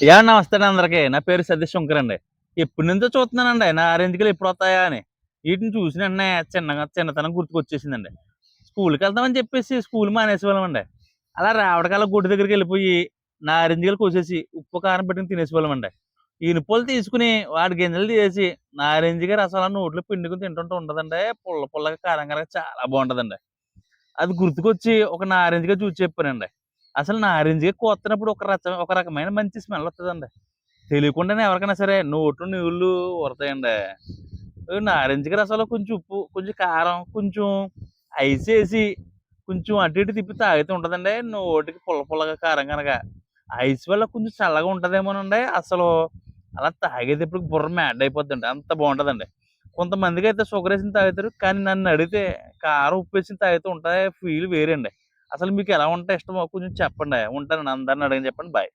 Yeah నమస్తే అండి అందరికి. నా పేరు సతీష్ శంకర్ అండి ఎప్పటి నుంచో చూస్తున్నానండి. నా ఆరెంజ్కి ఎప్పుడు వస్తాయా అని. వీటిని చూసిన చిన్నగా చిన్నతనం గుర్తుకొచ్చేసిందండి. స్కూల్కి వెళ్తామని చెప్పేసి స్కూల్ మానేసే వాళ్ళమండి అలా రావడకాల గుడి దగ్గరికి వెళ్ళిపోయి నా ఆరెంజ్కి కోసేసి ఉప్పు కారం పెట్టుకుని తినేసేవాళ్ళమండి. ఇనుపులు తీసుకుని వాడి గింజలు తీసేసి నా ఆరెంజ్గా రసాల నోట్లో పిండుకుని తింటుంటూ ఉండదండి. పుల్ల పుల్లగా కారం కారంగా చాలా బాగుంటుందండి. అది గుర్తుకొచ్చి ఒక నారెంజ్గా చూసి చెప్పానండి. అసలు నారింజగా కోస్తున్నప్పుడు ఒక రచ ఒక రకమైన మంచి స్మెల్ వస్తుందండి తెలియకుండానే ఎవరికైనా సరే నోట్లు నీళ్ళు ఉడతాయండి నారింజకి రసంలో కొంచెం ఉప్పు కొంచెం కారం కొంచెం ఐస్ వేసి కొంచెం అటు ఇటు తిప్పి తాగితే ఉంటుందండి. నోటికి పుల్ల పుల్లగా కారం కనుక ఐస్ వల్ల కొంచెం చల్లగా ఉంటుందేమోనండి. అసలు అలా తాగేటప్పుడు బుర్ర మ్యాడ్ అయిపోద్దండి. అంత బాగుంటుందండి. కొంతమందికి అయితే షుగర్ వేసి తాగుతారు. కానీ నన్ను అడిగితే కారం ఉప్పు వేసి తాగితే ఉంటుంది. ఫీల్ వేరే అండి అసలు మీకు ఎలా ఉంటే ఇష్టమో కొంచెం చెప్పండి. ఉంటాను. అందరిని అడగని చెప్పండి. బాయ్.